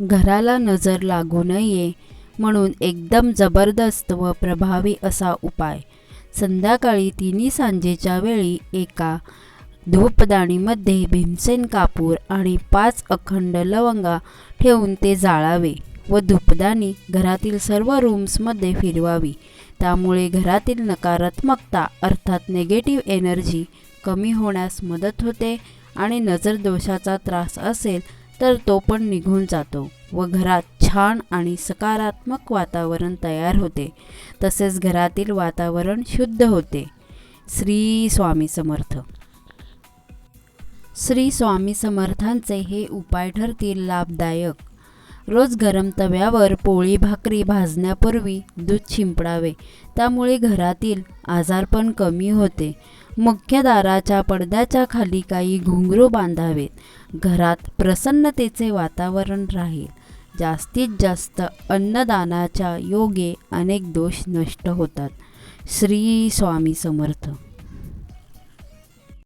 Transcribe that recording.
घराला नजर लागू नये म्हणून एकदम जबरदस्त व प्रभावी असा उपाय. संध्याकाळी तिन्ही सांजेच्या वेळी एका धूपदाणीमध्ये भीमसेन कापूर आणि पाच अखंड लवंगा ठेवून ते जाळावे व धूपदाणी घरातील सर्व रूम्समध्ये फिरवावी. त्यामुळे घरातील नकारात्मकता अर्थात निगेटिव्ह एनर्जी कमी होण्यास मदत होते आणि नजरदोषाचा त्रास असेल तर तो पण निघून जातो व घरात छान आणि सकारात्मक वातावरण तयार होते. तसेच घरातील वातावरण शुद्ध होते. श्री स्वामी समर्थ. श्री स्वामी समर्थांचे हे उपाय ठरतील लाभदायक. रोज गरम तव्यावर पोळी भाकरी भाजण्यापूर्वी दूध शिंपडावे त्यामुळे घरातील आजारपण कमी होते. मुख्य दाराच्या पडद्याच्या खाली काही घुंगरू बांधावेत. घरात प्रसन्नतेचे वातावरण राहील. जास्तीत जास्त अन्नदानाच्या योगे अनेक दोष नष्ट होतात. श्री स्वामी समर्थ.